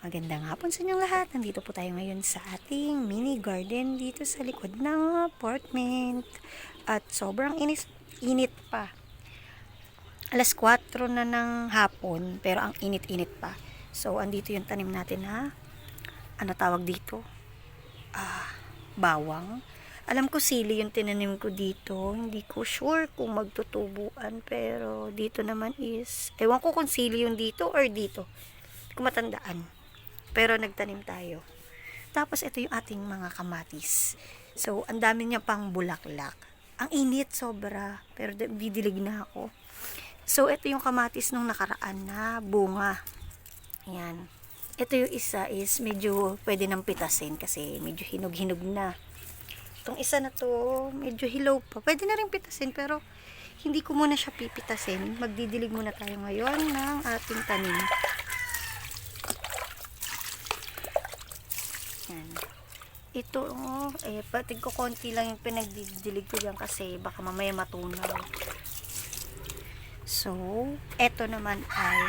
Magandang hapon sa inyong lahat. Nandito po tayo ngayon sa ating mini garden dito sa likod ng apartment. At sobrang inis, init pa. Alas 4 na ng hapon, pero ang init-init pa. So, andito yung tanim natin na, ano tawag dito? Ah, bawang. Alam ko sili yung tinanim ko dito. Hindi ko sure kung magtutubuan. Pero dito naman is, ewan ko kung sili yung dito or dito. Hindi ko matandaan. Pero nagtanim tayo. Tapos ito yung ating mga kamatis. So, ang dami niya pang bulaklak. Ang init sobra. Pero di- didilig na ako. So, ito yung kamatis nung nakaraan na bunga. Ayan. Ito yung isa is medyo pwede nang pitasin kasi medyo hinog-hinog na. Itong isa na to, medyo hilaw pa. Pwede na rin pitasin pero hindi ko muna siya pipitasin. Magdidilig muna tayo ngayon ng ating tanim. Yan. Ito, oh, eh, pati ko konti lang yung pinagdidilig ko dyan kasi baka mamaya matunaw. So, eto naman ay,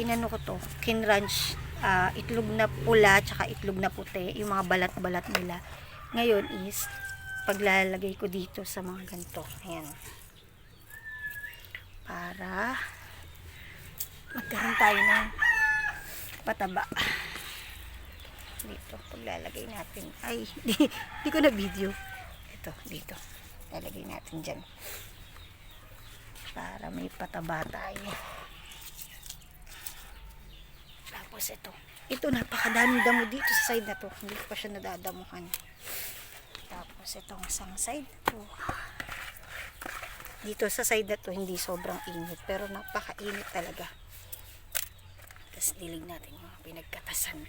inano ko to, kinrunch, ah, itlog na pula, tsaka itlog na puti, yung mga balat-balat nila. Ngayon is, paglalagay ko dito sa mga ganito. Ayan. Para, magkaroon tayo ng pataba dito paglalagay natin. Ay di, di ko na video. Ito dito. Lalagay natin dyan. Para may pataba tayo. Tapos ito. Ito napakadaming damo dito sa side na to. Hindi ko pa siya nadadamuhan. Tapos itong isang side to. Dito sa side na to hindi sobrang init pero napakainit talaga. Tapos dilig natin yung pinagkatasan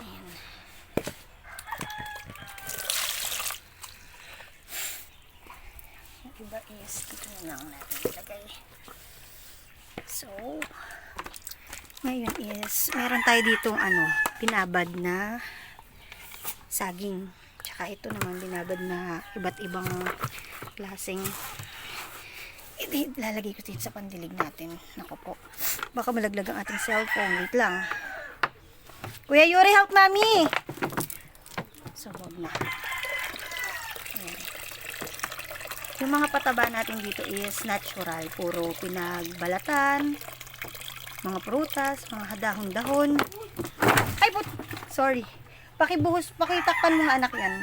Ayan. Yung is dito na lang natin ilagay. So, ngayon is, meron tayo ditong ano, pinabad na saging. Tsaka ito naman binabad na iba't ibang klaseng lalagay ko dito sa pandilig natin. Nako po. Baka malaglag ang ating cellphone. Wait lang. Kuya Yuri, help mami! So, wag na. Ayan. Yung mga pataba natin dito is natural. Puro pinagbalatan, mga prutas, mga dahon-dahon. Ay, put! Sorry. Pakibuhos, pakitakpan mga anak yan.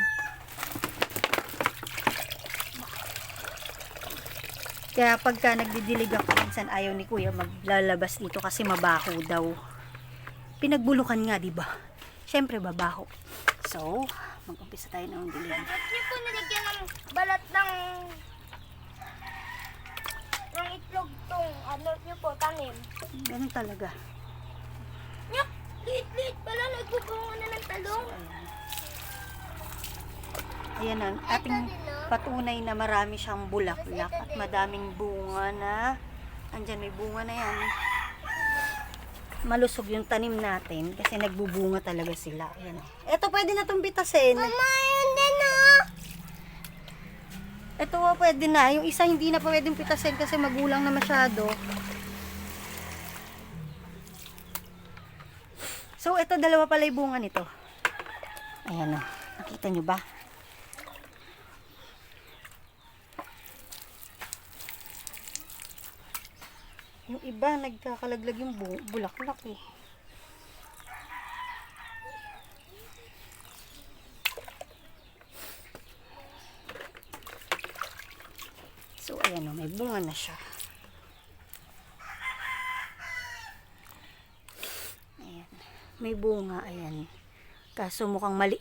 Kaya pagka nagdidilig ako, minsan ayaw ni kuya maglalabas dito kasi mabaho daw. Pinagbulukan nga, di ba? Siyempre, babaho. So, mag-umpisa tayo ng dilig. Ba't niyo po nilagyan ng balat ng ng itlog tong ano niyo po tanim? Ganun talaga. Nyak! Liit-liit pala nagbubunga na ng talong. Ayan ang ating patunay na marami siyang bulaklak at madaming bunga na andyan may bunga na yan malusog yung tanim natin kasi nagbubunga talaga sila. Ayan. Eto pwede na itong bitasin. Mama, yun din ah! eto oh, pwede na. Yung isa hindi na pwedeng pitasin kasi magulang na masyado. So eto dalawa pala yung bunga nito. Ayan o nakita nyo ba Yung iba, nagkakalaglag yung bu- bulaklak eh. So, ayan o, may bunga na siya. Ayan. May bunga, ayan. Kaso mukhang maliit